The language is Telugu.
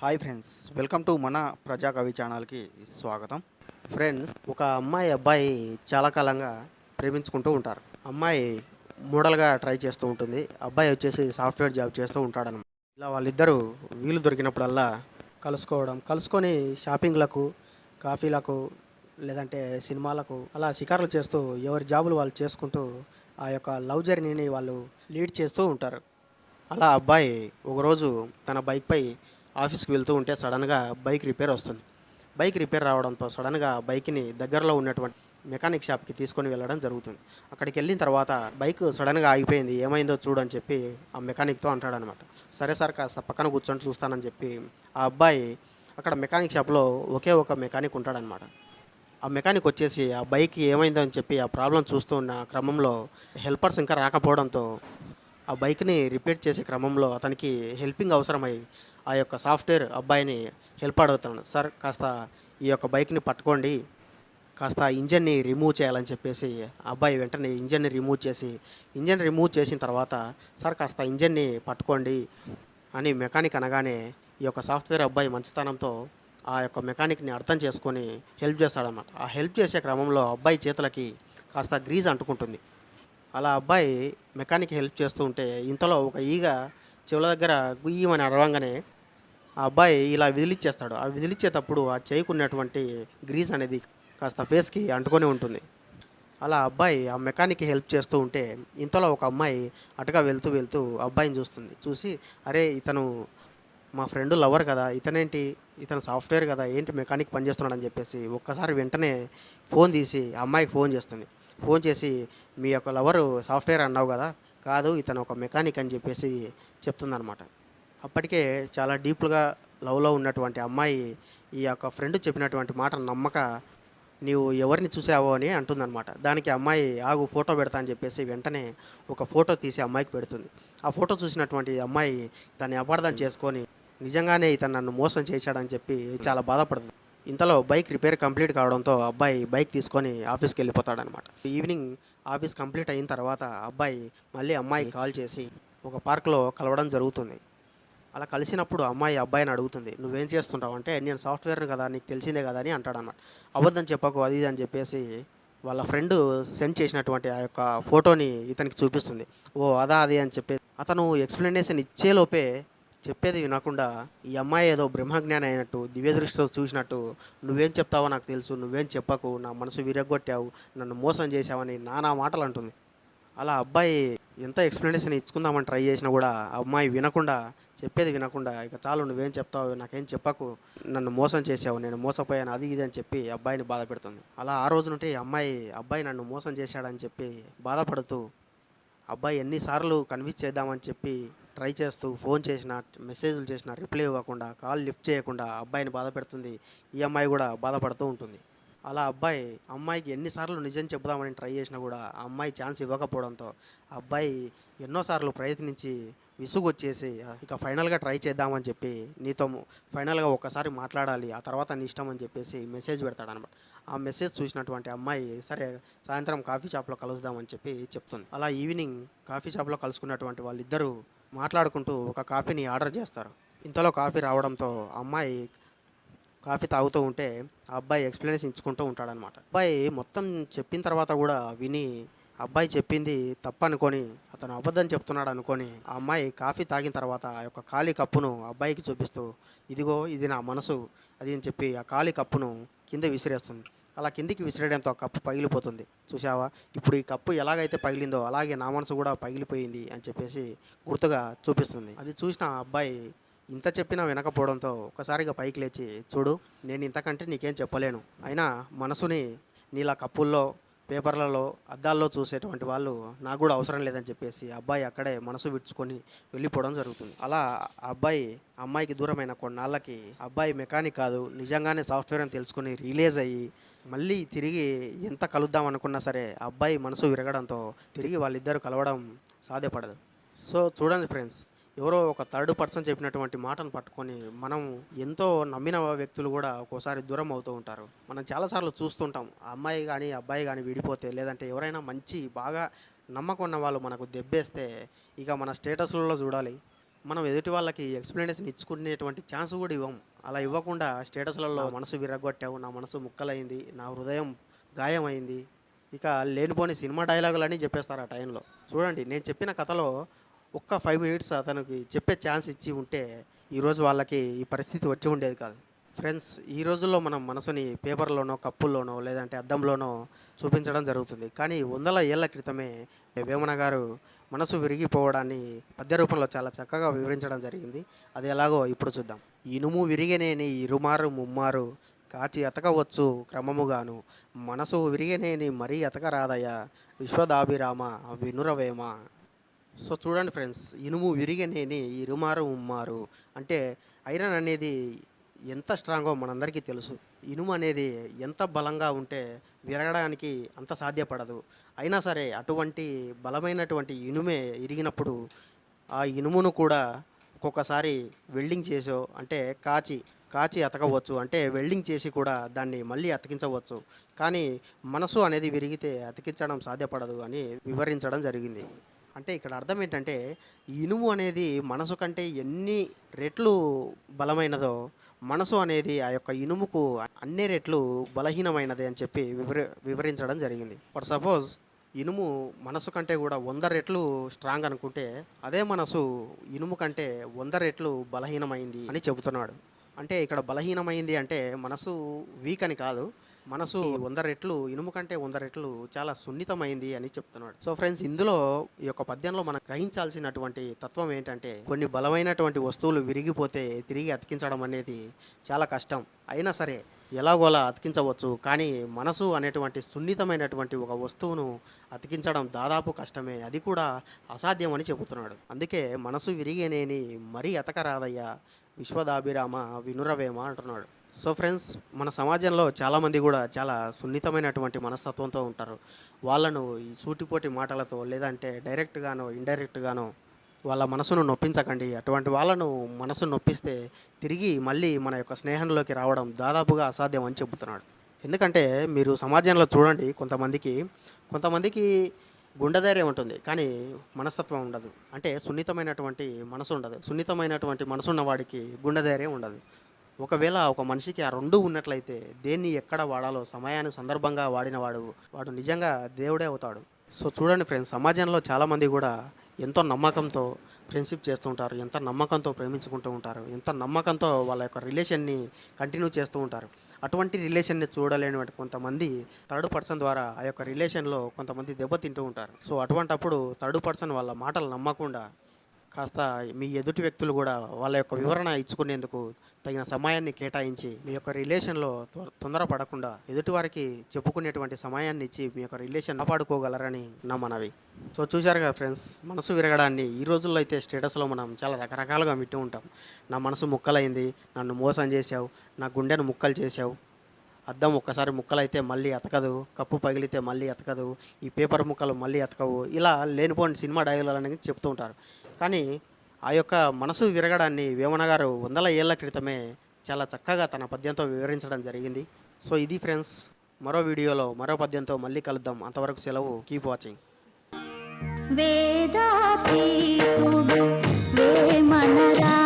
హాయ్ ఫ్రెండ్స్ వెల్కమ్ టు మన ప్రజాకవి ఛానల్కి స్వాగతం. ఫ్రెండ్స్ ఒక అమ్మాయి అబ్బాయి చాలా కాలంగా ప్రేమించుకుంటూ ఉంటారు. అమ్మాయి మోడల్గా ట్రై చేస్తూ ఉంటుంది. అబ్బాయి వచ్చేసి సాఫ్ట్వేర్ జాబ్ చేస్తూ ఉంటాడనమాట. ఇలా వాళ్ళిద్దరూ వీలు దొరికినప్పుడల్లా కలుసుకోవడం కలుసుకొని షాపింగ్లకు కాఫీలకు లేదంటే సినిమాలకు అలా షికారులు చేస్తూ ఎవరి జాబులు వాళ్ళు చేసుకుంటూ ఆ యొక్క లవ్ జర్నీని వాళ్ళు లీడ్ చేస్తూ ఉంటారు. అలా అబ్బాయి ఒకరోజు తన బైక్పై ఆఫీస్కి వెళ్తూ ఉంటే సడన్గా బైక్ రిపేర్ వస్తుంది. బైక్ రిపేర్ రావడంతో సడన్గా బైక్ని దగ్గరలో ఉన్నటువంటి మెకానిక్ షాప్కి తీసుకొని వెళ్ళడం జరుగుతుంది. అక్కడికి వెళ్ళిన తర్వాత బైక్ సడన్గా ఆగిపోయింది. ఏమైందో చూడని చెప్పి ఆ మెకానిక్తో అంటాడనమాట. సరే సార్ కాస్త పక్కన కూర్చొని చూస్తానని చెప్పి ఆ అబ్బాయి అక్కడ మెకానిక్ షాప్లో ఒకే ఒక మెకానిక్ ఉంటాడనమాట. ఆ మెకానిక్ వచ్చేసి ఆ బైక్ ఏమైందో అని చెప్పి ఆ ప్రాబ్లం చూస్తూ ఉన్న క్రమంలో హెల్పర్స్ ఇంకా రాకపోవడంతో ఆ బైక్ని రిపేర్ చేసే క్రమంలో అతనికి హెల్పింగ్ అవసరమై ఆ యొక్క సాఫ్ట్వేర్ అబ్బాయిని హెల్ప్ అడుగుతున్నాడు. సార్ కాస్త ఈ యొక్క బైక్ని పట్టుకోండి. కాస్త ఇంజన్ని రిమూవ్ చేయాలని చెప్పేసి అబ్బాయి వెంటనే ఇంజన్ని రిమూవ్ చేసి ఇంజన్ రిమూవ్ చేసిన తర్వాత సార్ కాస్త ఇంజన్ని పట్టుకోండి అని మెకానిక్ అనగానే ఈ యొక్క సాఫ్ట్వేర్ అబ్బాయి మంచితనంతో ఆ యొక్క మెకానిక్ని అర్థం చేసుకొని హెల్ప్ చేస్తాడనమాట ఆ హెల్ప్ చేసే క్రమంలో అబ్బాయి చేతులకి కాస్త గ్రీజ్ అంటుకుంటుంది. అలా అబ్బాయి మెకానిక్ హెల్ప్ చేస్తూ ఉంటే ఇంతలో ఒక ఈగ చెవుల దగ్గర గుయ్యమని అడవంగానే ఆ అబ్బాయి ఇలా విదిలిచ్చేస్తాడు. ఆ విదిలిచ్చేటప్పుడు ఆ చేయికున్నటువంటి గ్రీజ్ అనేది కాస్త ఫేస్కి అంటుకొని ఉంటుంది. అలా అబ్బాయి ఆ మెకానిక్ హెల్ప్ చేస్తూ ఉంటే ఇంతలో ఒక అమ్మాయి అటుగా వెళ్తూ వెళ్తూ అబ్బాయిని చూస్తుంది. చూసి అరే ఇతను మా ఫ్రెండ్ లవర్ కదా ఇతనేంటి? ఇతను సాఫ్ట్వేర్ కదా ఏంటి మెకానిక్ పనిచేస్తున్నాడు అని చెప్పేసి ఒక్కసారి వెంటనే ఫోన్ తీసి అమ్మాయికి ఫోన్ చేస్తుంది. ఫోన్ చేసి మీ యొక్క లవరు సాఫ్ట్వేర్ అన్నావు కదా కాదు ఇతను ఒక మెకానిక్ అని చెప్పేసి చెప్తుందనమాట అప్పటికే చాలా డీప్గా లవ్లో ఉన్నటువంటి అమ్మాయి ఈ యొక్క ఫ్రెండ్ చెప్పినటువంటి మాట నమ్మక నీవు ఎవరిని చూసావో అని అంటుందన్నమాట. దానికి అమ్మాయి ఆగు ఫోటో పెడతా అని చెప్పేసి వెంటనే ఒక ఫోటో తీసి అమ్మాయికి పెడుతుంది. ఆ ఫోటో చూసినటువంటి అమ్మాయి దాన్ని అపార్థం చేసుకొని నిజంగానే ఇతను నన్ను మోసం చేశాడని చెప్పి చాలా బాధపడుతుంది. ఇంతలో బైక్ రిపేర్ కంప్లీట్ కావడంతో అబ్బాయి బైక్ తీసుకొని ఆఫీస్కి వెళ్ళిపోతాడనమాట ఈవినింగ్ ఆఫీస్ కంప్లీట్ అయిన తర్వాత అబ్బాయి మళ్ళీ అమ్మాయి కాల్ చేసి ఒక పార్క్లో కలవడం జరుగుతుంది. అలా కలిసినప్పుడు అమ్మాయి అబ్బాయిని అడుగుతుంది నువ్వేం చేస్తుంటావు? అంటే నేను సాఫ్ట్వేర్ని కదా నీకు తెలిసిందే కదా అని అంటాడన్నమాట అబద్ధం చెప్పకు అది ఇది అని చెప్పేసి వాళ్ళ ఫ్రెండ్ సెండ్ చేసినటువంటి ఆ యొక్క ఫోటోని ఇతనికి చూపిస్తుంది. ఓ అదా అది అని చెప్పేసి అతను ఎక్స్ప్లెనేషన్ ఇచ్చేలోపే చెప్పేది వినకుండా ఈ అమ్మాయి ఏదో బ్రహ్మజ్ఞాని అయినట్టు దివ్య దృష్టితో చూసినట్టు నువ్వేం చెప్తావో నాకు తెలుసు నువ్వేం చెప్పకు నా మనసు విరగొట్టావు నన్ను మోసం చేశావని నానా మాటలు అంటుంది. అలా అబ్బాయి ఎంత ఎక్స్ప్లెనేషన్ ఇచ్చుకుందామని ట్రై చేసినా కూడా ఆ అమ్మాయి వినకుండా చెప్పేది వినకుండా ఇక చాలు నువ్వేం చెప్తావు నాకేం చెప్పకు నన్ను మోసం చేసావు నేను మోసపోయాను అది ఇది అని చెప్పి అబ్బాయిని బాధ పెడుతుంది. అలా ఆ రోజు నుండి ఈ అమ్మాయి అబ్బాయి నన్ను మోసం చేశాడని చెప్పి బాధపడుతూ అబ్బాయి ఎన్నిసార్లు కన్విన్స్ చేద్దామని చెప్పి ట్రై చేస్తూ ఫోన్ చేసిన మెసేజ్లు చేసిన రిప్లై ఇవ్వకుండా కాల్ లిఫ్ట్ చేయకుండా అబ్బాయిని బాధ పెడుతుంది. ఈ అమ్మాయి కూడా బాధపడుతూ ఉంటుంది. అలా అబ్బాయి అమ్మాయికి ఎన్నిసార్లు నిజం చెబుదామని ట్రై చేసినా కూడా ఆ అమ్మాయి ఛాన్స్ ఇవ్వకపోవడంతో ఆ అబ్బాయి ఎన్నోసార్లు ప్రయత్నించి విసుగొచ్చేసి ఇక ఫైనల్గా ట్రై చేద్దామని చెప్పి నీతో ఫైనల్గా ఒక్కసారి మాట్లాడాలి ఆ తర్వాత నీ ఇష్టం అని చెప్పేసి మెసేజ్ పెడతాడనమాట. ఆ మెసేజ్ చూసినటువంటి అమ్మాయి సరే సాయంత్రం కాఫీ షాప్లో కలుద్దామని చెప్పి చెప్తుంది. అలా ఈవినింగ్ కాఫీ షాప్లో కలుసుకున్నటువంటి వాళ్ళిద్దరూ మాట్లాడుకుంటూ ఒక కాఫీని ఆర్డర్ చేస్తారు. ఇంతలో కాఫీ రావడంతో అమ్మాయి కాఫీ తాగుతూ ఉంటే ఆ అబ్బాయి ఎక్స్ప్లెనేషన్ ఇచ్చుకుంటూ ఉంటాడనమాట అబ్బాయి మొత్తం చెప్పిన తర్వాత కూడా విని అబ్బాయి చెప్పింది తప్పు అనుకొని అతను అబద్ధం చెప్తున్నాడు అనుకొని ఆ అమ్మాయి కాఫీ తాగిన తర్వాత ఆ యొక్క ఖాళీ కప్పును అబ్బాయికి చూపిస్తూ ఇదిగో ఇది నా మనసు అది అని చెప్పి ఆ ఖాళీ కప్పును కింద విసిరేస్తుంది. అలా కిందికి విసిరేయడంతో ఆ కప్పు పగిలిపోతుంది. చూసావా ఇప్పుడు ఈ కప్పు ఎలాగైతే పగిలిందో అలాగే నా మనసు కూడా పగిలిపోయింది అని చెప్పేసి గుర్తుగా చూపిస్తుంది. అది చూసిన ఆ అబ్బాయి ఇంత చెప్పినా వినకపోవడంతో ఒకసారిగా పైకి లేచి చూడు నేను ఇంతకంటే నీకేం చెప్పలేను. అయినా మనసుని నీలా కప్పుల్లో పేపర్లలో అద్దాల్లో చూసేటువంటి వాళ్ళు నాకు కూడా అవసరం లేదని చెప్పేసి అబ్బాయి అక్కడే మనసు విడుచుకొని వెళ్ళిపోవడం జరుగుతుంది. అలా ఆ అబ్బాయి అమ్మాయికి దూరమైన కొన్నాళ్ళకి అబ్బాయి మెకానిక్ కాదు నిజంగానే సాఫ్ట్వేర్ అని తెలుసుకుని రిలీజ్ అయ్యి మళ్ళీ తిరిగి ఎంత కలుద్దాం అనుకున్నా సరే ఆ అబ్బాయి మనసు విరగడంతో తిరిగి వాళ్ళిద్దరూ కలవడం సాధ్యపడదు. సో చూడండి ఫ్రెండ్స్ ఎవరో ఒక థర్డ్ పర్సన్ చెప్పినటువంటి మాటను పట్టుకొని మనం ఎంతో నమ్మిన వ్యక్తులు కూడా ఒక్కోసారి దూరం అవుతూ ఉంటారు. మనం చాలాసార్లు చూస్తుంటాం ఆ అమ్మాయి కానీ అబ్బాయి కానీ విడిపోతే లేదంటే ఎవరైనా మంచి బాగా నమ్మకం ఉన్న వాళ్ళు మనకు దెబ్బేస్తే ఇక మన స్టేటస్లలో చూడాలి. మనం ఎదుటి వాళ్ళకి ఎక్స్ప్లెనేషన్ ఇచ్చుకునేటువంటి ఛాన్స్ కూడా ఇవ్వం. అలా ఇవ్వకుండా స్టేటస్లలో మనసు విరగొట్టావు నా మనసు ముక్కలైంది నా హృదయం గాయమైంది ఇక లేనిపోని సినిమా డైలాగులని చెప్పేస్తారు ఆ టైంలో. చూడండి నేను చెప్పిన కథలో ఒక్క ఫైవ్ మినిట్స్ అతనికి చెప్పే ఛాన్స్ ఇచ్చి ఉంటే ఈరోజు వాళ్ళకి ఈ పరిస్థితి వచ్చి ఉండేది కాదు. ఫ్రెండ్స్ ఈ రోజుల్లో మనం మనసుని పేపర్లోనో కప్పుల్లోనో లేదంటే అద్దంలోనో చూపించడం జరుగుతుంది. కానీ వందల ఏళ్ళ క్రితమే వేమన గారు మనసు విరిగిపోవడాన్ని పద్య రూపంలో చాలా చక్కగా వివరించడం జరిగింది. అది ఎలాగో ఇప్పుడు చూద్దాం. ఇనుము విరిగనేని ఇరుమారు ముమ్మారు కాచి అతకవచ్చు క్రమముగాను. మనసు విరిగనేని మరీ అతకరాదయ్య విశ్వదాభిరామ వినురవేమ. సో చూడండి ఫ్రెండ్స్ ఇనుము విరిగనేని ఇరుమారు ఉమ్మారు. అంటే ఐరన్ అనేది ఎంత స్ట్రాంగో మనందరికీ తెలుసు. ఇనుము అనేది ఎంత బలంగా ఉంటే విరగడానికి అంత సాధ్యపడదు. అయినా సరే అటువంటి బలమైనటువంటి ఇనుమే ఇరిగినప్పుడు ఆ ఇనుమును కూడా ఒక్కొక్కసారి వెల్డింగ్ చేసో అంటే కాచి కాచి అతకవచ్చు. అంటే వెల్డింగ్ చేసి కూడా దాన్ని మళ్ళీ అతికించవచ్చు. కానీ మనసు అనేది విరిగితే అతికించడం సాధ్యపడదు అని వివరించడం జరిగింది. అంటే ఇక్కడ అర్థం ఏంటంటే ఇనుము అనేది మనసు కంటే ఎన్ని రెట్లు బలమైనదో మనసు అనేది ఆ యొక్క ఇనుముకు అన్ని రెట్లు బలహీనమైనది అని చెప్పి వివరి వివరించడం జరిగింది. ఫర్ సపోజ్ ఇనుము మనసు కంటే కూడా వంద రెట్లు స్ట్రాంగ్ అనుకుంటే అదే మనసు ఇనుము కంటే వంద రెట్లు బలహీనమైంది అని చెబుతున్నాడు. అంటే ఇక్కడ బలహీనమైంది అంటే మనసు వీక్ అని కాదు. మనసు వంద రెట్లు ఇనుము కంటే వంద రెట్లు చాలా సున్నితమైంది అని చెప్తున్నాడు. సో ఫ్రెండ్స్ ఇందులో ఈ యొక్క పద్యంలో మనం గ్రహించాల్సినటువంటి తత్వం ఏంటంటే కొన్ని బలమైనటువంటి వస్తువులు విరిగిపోతే తిరిగి అతికించడం అనేది చాలా కష్టం. అయినా సరే ఎలాగోలా అతికించవచ్చు కానీ మనసు అనేటువంటి సున్నితమైనటువంటి ఒక వస్తువును అతికించడం దాదాపు కష్టమే. అది కూడా అసాధ్యం అని చెబుతున్నాడు. అందుకే మనసు విరిగేనేని మరీ అతకరాదయ్యా విశ్వదాభిరామ వినురవేమ అంటున్నాడు. సో ఫ్రెండ్స్ మన సమాజంలో చాలామంది కూడా చాలా సున్నితమైనటువంటి మనస్తత్వంతో ఉంటారు. వాళ్ళను ఈ సూటిపోటి మాటలతో లేదంటే డైరెక్ట్గానో ఇండైరెక్ట్గానో వాళ్ళ మనసును నొప్పించకండి. అటువంటి వాళ్ళను మనసు నొప్పిస్తే తిరిగి మళ్ళీ మన యొక్క స్నేహంలోకి రావడం దాదాపుగా అసాధ్యం అని చెబుతున్నాడు. ఎందుకంటే మీరు సమాజంలో చూడండి కొంతమందికి కొంతమందికి గుండెధైర్యం ఉంటుంది కానీ మనస్తత్వం ఉండదు. అంటే సున్నితమైనటువంటి మనసు ఉండదు. సున్నితమైనటువంటి మనసు ఉన్నవాడికి వాడికి గుండె ఉండదు. ఒకవేళ ఒక మనిషికి ఆ రెండు ఉన్నట్లయితే దేన్ని ఎక్కడ వాడాలో సమయాన్ని సందర్భంగా వాడినవాడు వాడు నిజంగా దేవుడే అవుతాడు. సో చూడండి ఫ్రెండ్స్ సమాజంలో చాలామంది కూడా ఎంతో నమ్మకంతో ఫ్రెండ్షిప్ చేస్తుంటారు ఎంత నమ్మకంతో ప్రేమించుకుంటూ ఉంటారు ఎంత నమ్మకంతో వాళ్ళ యొక్క రిలేషన్ని కంటిన్యూ చేస్తూ ఉంటారు. అటువంటి రిలేషన్ని చూడలేని కొంతమంది థర్డ్ పర్సన్ ద్వారా ఆ యొక్క రిలేషన్లో కొంతమంది దెబ్బతింటూ ఉంటారు. సో అటువంటప్పుడు థర్డ్ పర్సన్ వాళ్ళ మాటలు నమ్మకుండా కాస్త మీ ఎదుటి వ్యక్తులు కూడా వాళ్ళ యొక్క వివరణ ఇచ్చుకునేందుకు తగిన సమయాన్ని కేటాయించి మీ యొక్క రిలేషన్లో తొ- తొందరపడకుండా ఎదుటివారికి చెప్పుకునేటువంటి సమయాన్ని ఇచ్చి మీ యొక్క రిలేషన్ కాపాడుకోగలరని నా మనవి సో చూశారు కదా ఫ్రెండ్స్ మనసు విరగడాన్ని ఈ రోజుల్లో అయితే స్టేటస్లో మనం చాలా రకరకాలుగా వింటూ ఉంటాం. నా మనసు ముక్కలైంది నన్ను మోసం చేశావు నా గుండెను ముక్కలు చేశావు అద్దం ఒక్కసారి ముక్కలైతే మళ్ళీ ఎతకదు కప్పు పగిలితే మళ్ళీ ఎతకదు ఈ పేపర్ ముక్కలు మళ్ళీ ఎతకవు ఇలా లేనిపోని సినిమా డైలాగులు అనేది చెప్తూ ఉంటారు. కానీ ఆ యొక్క మనసు విరగడాన్ని వేమన గారు వందల ఏళ్ళ క్రితమే చాలా చక్కగా తన పద్యంతో వివరించడం జరిగింది. సో ఇది ఫ్రెండ్స్ మరో వీడియోలో మరో పద్యంతో మళ్ళీ కలుద్దాం. అంతవరకు సెలవు. కీప్ వాచింగ్ వేదా వేమనరా